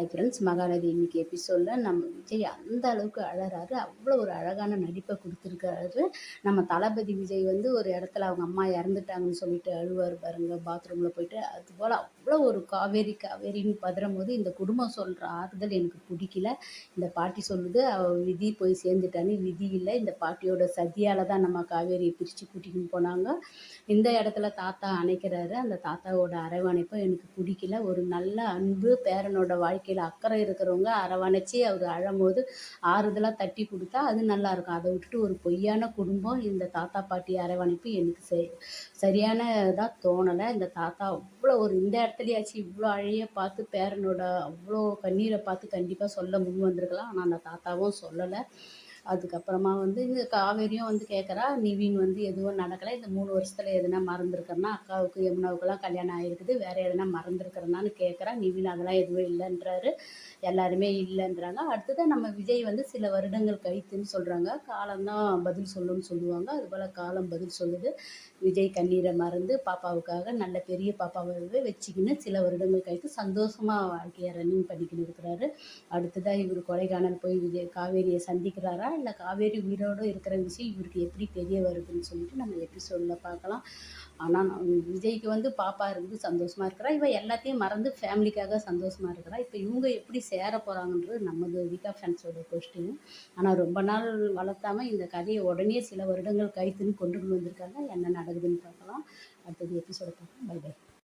Hi friends Mahanadi இன்னைக்கு எபிசோடில் நம்ம விஜய் அந்த அளவுக்கு அழகாரு அவ்வளோ ஒரு அழகான நடிப்பை கொடுத்துருக்காரு நம்ம தளபதி விஜய் வந்து ஒரு இடத்துல அவங்க அம்மா இறந்துட்டாங்கன்னு சொல்லிட்டு அழுவார் பாருங்க பாத்ரூமில் போயிட்டு அதுபோல் அவ்வளோ ஒரு காவேரி காவேரின்னு பதறும் போது இந்த குடும்பம் சொல்கிற ஆறுதல் எனக்கு பிடிக்கல. இந்த பாட்டி சொல்லுது விதி போய் சேர்ந்துட்டான்னு விதி இல்லை. இந்த பாட்டியோட சதியால் தான் நம்ம காவேரியை பிரித்து கூட்டிகிட்டு போனாங்க. இந்த இடத்துல தாத்தா அணைக்கிறாரு. அந்த தாத்தாவோட அரவணைப்பு எனக்கு பிடிக்கல. ஒரு நல்ல அன்பு பேரனோட வாழ்க்கையில் அக்கறை இருக்கிறவங்க அரவணைச்சி அவர் அழும்போது ஆறுதலாக தட்டி கொடுத்தா அது நல்லாயிருக்கும் அதை விட்டுட்டு ஒரு பொய்யான குடும்பம் இந்த தாத்தா பாட்டி அரவணைப்பு எனக்கு சரியான இதாக தோணலை. இந்த தாத்தா அவ்வளோ ஒரு இந்த இடத்துலயாச்சு இவ்வளோ அழைய பார்த்து பேரனோட அவ்வளோ கண்ணீரை பார்த்து கண்டிப்பாக சொல்ல முன் வந்திருக்கலாம். ஆனால் அந்த தாத்தாவும் சொல்லலை. அதுக்கப்புறமா வந்து இந்த காவேரியும் வந்து கேட்குறா நிவின் வந்து எதுவும் நடக்கலை. இந்த மூணு வருஷத்தில் எதுனா மறந்துருக்கிறனா அக்காவுக்கு யமுனாவுக்கெல்லாம் கல்யாணம் ஆகிருக்குது வேறு எதுனா மறந்துருக்கிறனான்னு கேட்குறா நிவின் அதெல்லாம் எதுவும் இல்லைன்றாரு. எல்லாருமே இல்லைன்றாங்க. அடுத்தது நம்ம விஜய் வந்து சில வருடங்கள் கழித்துன்னு சொல்கிறாங்க காலம்தான் பதில் சொல்லுன்னு சொல்லுவாங்க. அதுபோல் காலம் பதில் சொல்லுது. விஜய் கண்ணீரை மறந்து பாப்பாவுக்காக நல்ல பெரிய பாப்பாவை வச்சுக்கின்னு சில வருடங்கள் கழித்து சந்தோஷமாக வாழ்க்கையை ரன்னிங் பண்ணிக்கின்னு இருக்கிறாரு. அடுத்ததாக இவர் கொடைக்கானல் போய் விஜய் காவேரியை சந்திக்கிறாரா? இல்லை காவேரி உயிரோடு இருக்கிற விஷயம் இவருக்கு எப்படி தெரிய வருதுன்னு சொல்லிட்டு நம்ம எபிசோடில் பார்க்கலாம். ஆனால் விஜய்க்கு வந்து பாப்பா இருந்து சந்தோஷமாக இருக்கிறா. இவன் எல்லாத்தையும் மறந்து ஃபேமிலிக்காக சந்தோஷமாக இருக்கிறா. இப்போ இவங்க எப்படி சேர போகிறாங்கன்றது நமது விகா ஃபேன்ஸோட கொஸ்டின் ஆனால் ரொம்ப நாள் வளர்த்தாமல் இந்த கதையை உடனே சில வருடங்கள் கைத்துன்னு கொண்டு வந்திருக்காங்க. என்ன நடக்குதுன்னு பார்க்கலாம். அடுத்தது எபிசோட பார்க்கலாம் பை பை